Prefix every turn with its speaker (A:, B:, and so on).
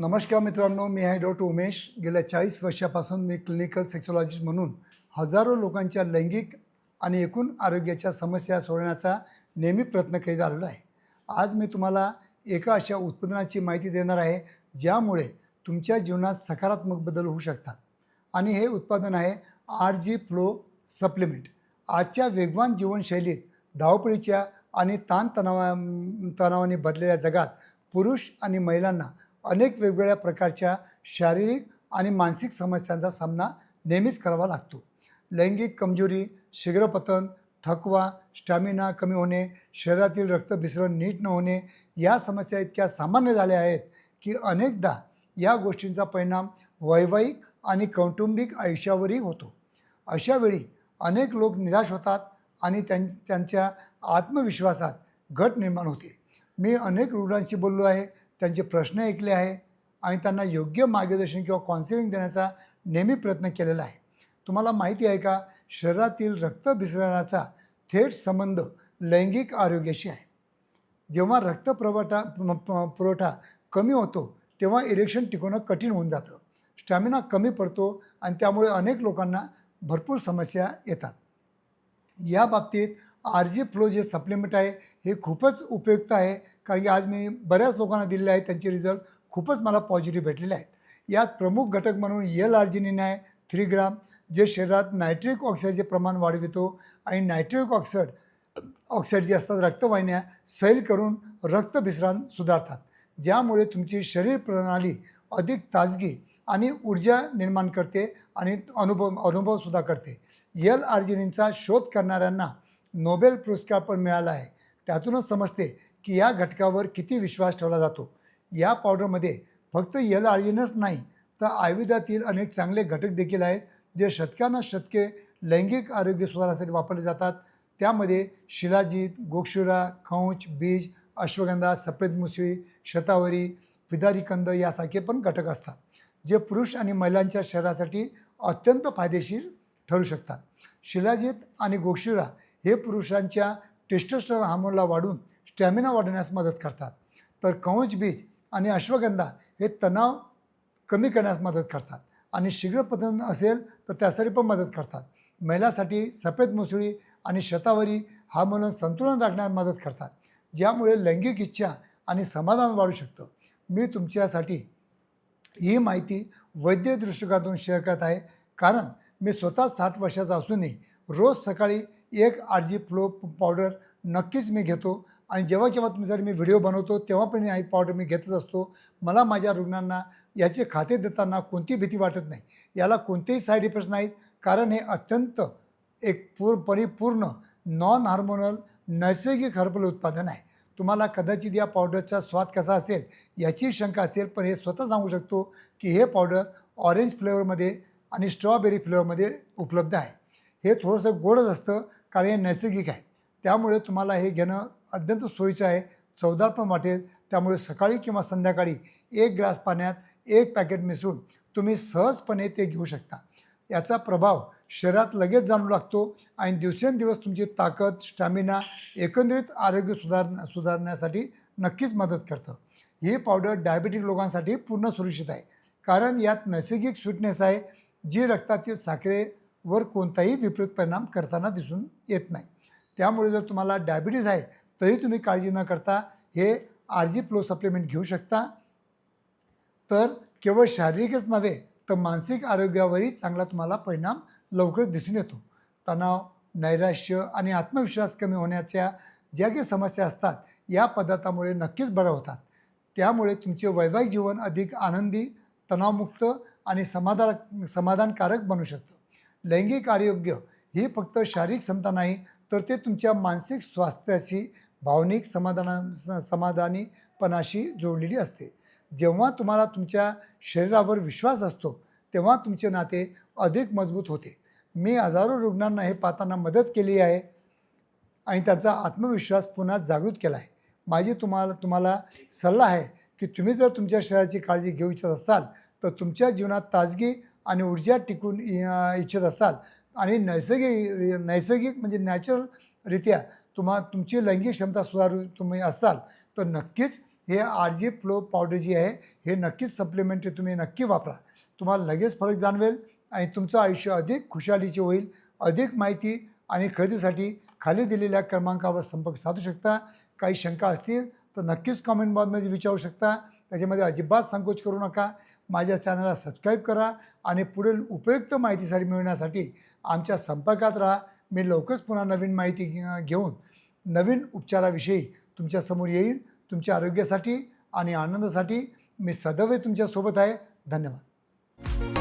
A: नमस्कार मित्रांनो मी आहे डॉक्टर उमेश. गेल्या चाळीस वर्षापासून मी क्लिनिकल सेक्सॉलॉजिस्ट म्हणून हजारो लोकांच्या लैंगिक आणि एकूण आरोग्याच्या समस्या सोडवण्याचा नेहमी प्रयत्न करीत आलेलो आहे. आज मी तुम्हाला एका अशा उत्पादनाची माहिती देणार आहे ज्यामुळे तुमच्या जीवनात सकारात्मक बदल होऊ शकतात. आणि हे उत्पादन आहे आर जी फ्लो सप्लिमेंट. आजच्या वेगवान जीवनशैलीत धावपळीच्या आणि ताणतणावा तणावाने भरलेल्या जगात पुरुष आणि महिलांना अनेक वेगवेगळ्या प्रकारच्या शारीरिक आणि मानसिक समस्यांचा सामना नेहमीच करावा लागतो. लैंगिक कमजोरी शीघ्रपतन थकवा स्टॅमिना कमी होणे शरीरातील रक्तभिसरण नीट न होणे या समस्या इतक्या सामान्य झाल्या आहेत की अनेकदा या गोष्टींचा परिणाम वैवाहिक आणि कौटुंबिक आयुष्यावरही होतो. अशावेळी अनेक लोक निराश होतात आणि त्यां त्यांच्या आत्मविश्वासात घट निर्माण होते. मी अनेक रुग्णांशी बोललो आहे. त्यांचे प्रश्न ऐकले आहे आणि त्यांना योग्य मार्गदर्शन किंवा काउन्सिलिंग देण्याचा नेहमी प्रयत्न केलेला आहे. तुम्हाला माहिती आहे का शरीरातील रक्तभिसरणाचा थेट संबंध लैंगिक आरोग्याशी आहे. जेव्हा रक्तपुरवठा प- प- पुरवठा कमी होतो तेव्हा इरेक्शन टिकवणं कठीण होऊन जातं. स्टॅमिना कमी पडतो आणि त्यामुळे अनेक लोकांना भरपूर समस्या येतात. या बाबतीत आर जी फ्लो जे सप्लिमेंट आहे हे खूपच उपयुक्त आहे. कारण की आज मी बऱ्याच लोकांना दिलेले आहेत त्यांचे रिझल्ट खूपच मला पॉझिटिव्ह भेटलेले आहेत. यात प्रमुख घटक म्हणून एल आर्जिनिन आहे थ्री ग्राम जे शरीरात नायट्रिक ऑक्साईडचे प्रमाण वाढवितो आणि नायट्रिक ऑक्साईड ऑक्साईड जे असतात रक्तवाहिन्या सैल करून रक्तभिसरण सुधारतात. ज्यामुळे तुमची शरीर प्रणाली अधिक ताजगी आणि ऊर्जा निर्माण करते आणि अनुभव अनुभवसुद्धा करते. यल आर्जिनिनचा शोध करणाऱ्यांना नोबेल पुरस्कार पण मिळाला आहे. त्यातूनच समजते की या घटकावर किती विश्वास ठेवला जातो? या पावडरमध्ये फक्त यल आर्यनच नाही तर आयुर्वेदातील अनेक चांगले घटक देखील आहेत जे शतकानं शतके लैंगिक आरोग्य सुधारण्यासाठी वापरले जातात. त्यामध्ये शिलाजीत गोक्षुरा खौंच बीज अश्वगंधा सफेद मुसळी शतावरी फिदारीकंद यासारखे पण घटक असतात जे पुरुष आणि महिलांच्या शरीरासाठी अत्यंत फायदेशीर ठरू शकतात. शिलाजीत आणि गोक्षुरा हे पुरुषांच्या टेस्टोस्टर हार्मोनला वाढून स्टॅमिना वाढवण्यास मदत करतात. तर कवच बीज आणि अश्वगंधा हे तणाव कमी करण्यास मदत करतात आणि शीघ्रपतन असेल तर त्यासाठी पण मदत करतात. महिलासाठी सफेद मुसळी आणि शतावरी हा हार्मोन संतुलन राखण्यास मदत करतात. ज्यामुळे लैंगिक इच्छा आणि समाधान वाढू शकतं. मी तुमच्यासाठी ही माहिती वैद्य दृष्टिकोनातून शेअर करत आहे. कारण मी स्वतः साठ वर्षाचा असूनही रोज सकाळी एक आरजी फ्लो पावडर नक्कीच मी घेतो. आणि जेव्हा केव्हा तुम्ही जर मी व्हिडिओ बनवतो तेव्हा पण ही पावडर मी घेतच असतो. मला माझ्या रुग्णांना याचे खाते देताना कोणती भीती वाटत नाही. याला कोणतेही साईड इफेक्ट्स नाहीत. कारण हे अत्यंत एक पूर परिपूर्ण नॉन हार्मोनल नैसर्गिक हर्बल उत्पादन आहे. तुम्हाला कदाचित या पावडरचा स्वाद कसा असेल याची शंका असेल पण हे स्वतः सांगू शकतो की हे पावडर ऑरेंज फ्लेवरमध्ये आणि स्ट्रॉबेरी फ्लेवरमध्ये उपलब्ध आहे. हे थोडंसं गोडच असतं कारण हे नैसर्गिक आहे. त्यामुळे तुम्हाला हे घेणं अत्यंत सोयीचं आहे. चवदार पण वाटेल. त्यामुळे सकाळी किंवा संध्याकाळी एक ग्लास पाण्यात एक पॅकेट मिसळून तुम्ही सहजपणे ते घेऊ शकता. याचा प्रभाव शरीरात लगेच जाणू लागतो आणि दिवसेंदिवस तुमची ताकद स्टॅमिना एकंदरीत आरोग्य सुधार सुधारण्यासाठी नक्कीच मदत करतं. ही पावडर डायबेटिक लोकांसाठी पूर्ण सुरक्षित आहे. कारण यात नैसर्गिक स्वीटनेस आहे जी रक्तातील साखरेवर कोणताही विपरीत परिणाम करताना दिसून येत नाही. त्यामुळे जर तुम्हाला डायबिटीज आहे तरी तुम्ही काळजी न करता हे आर जी प्लो सप्लिमेंट घेऊ शकता. तर केवळ शारीरिकच नव्हे तर मानसिक आरोग्यावरही चांगला तुम्हाला परिणाम लवकर दिसून येतो. तणाव नैराश्य आणि आत्मविश्वास कमी होण्याच्या ज्या काही समस्या असतात या पदार्थामुळे नक्कीच बरं होतात. त्यामुळे तुमचे वैवाहिक जीवन अधिक आनंदी तणावमुक्त आणि समाधान समाधानकारक बनू शकतं. लैंगिक आरोग्य ही फक्त शारीरिक क्षमता नाही तर ते तुमच्या मानसिक स्वास्थ्याशी भावनिक समाधाना समाधानीपणाशी जोडलेली असते. जेव्हा तुम्हाला तुमच्या शरीरावर विश्वास असतो तेव्हा तुमचे नाते अधिक मजबूत होते. मी हजारो रुग्णांना हे पाहताना मदत केली आहे आणि त्यांचा आत्मविश्वास पुन्हा जागृत केला आहे. माझी तुम्हाला तुम्हाला सल्ला आहे की तुम्ही जर तुमच्या शरीराची काळजी घेऊ इच्छित असाल तर तुमच्या जीवनात ताजगी आणि ऊर्जा टिकून इच्छित असाल आणि नैसर्गिक नैसर्गिक म्हणजे नॅचरलरित्या तुम्हा तुमची लैंगिक क्षमता सुधारू तुम्ही असाल तर नक्कीच हे आर जी फ्लो पावडर जी आहे हे नक्कीच सप्लिमेंटरी तुम्ही नक्की वापरा. तुम्हाला लगेच फरक जाणवेल आणि तुमचं आयुष्य अधिक खुशालीचे होईल अधिक माहिती आणि खरेदीसाठी खाली दिलेल्या क्रमांकावर संपर्क साधू शकता. काही शंका असतील तर नक्कीच कॉमेंट बॉक्समध्ये विचारू शकता. त्याच्यामध्ये अजिबात संकोच करू नका. माझ्या चॅनलला सबस्क्राईब करा आणि पुढील उपयुक्त माहितीसाठी मिळवण्यासाठी आमच्या संपर्कात राहा. मी लवकरच पुन्हा नवीन माहिती घेऊन नवीन उपचाराविषयी तुमच्यासमोर येईल तुमच्या आरोग्यासाठी आणि आनंदासाठी मी सदैव तुमच्यासोबत आहे. धन्यवाद.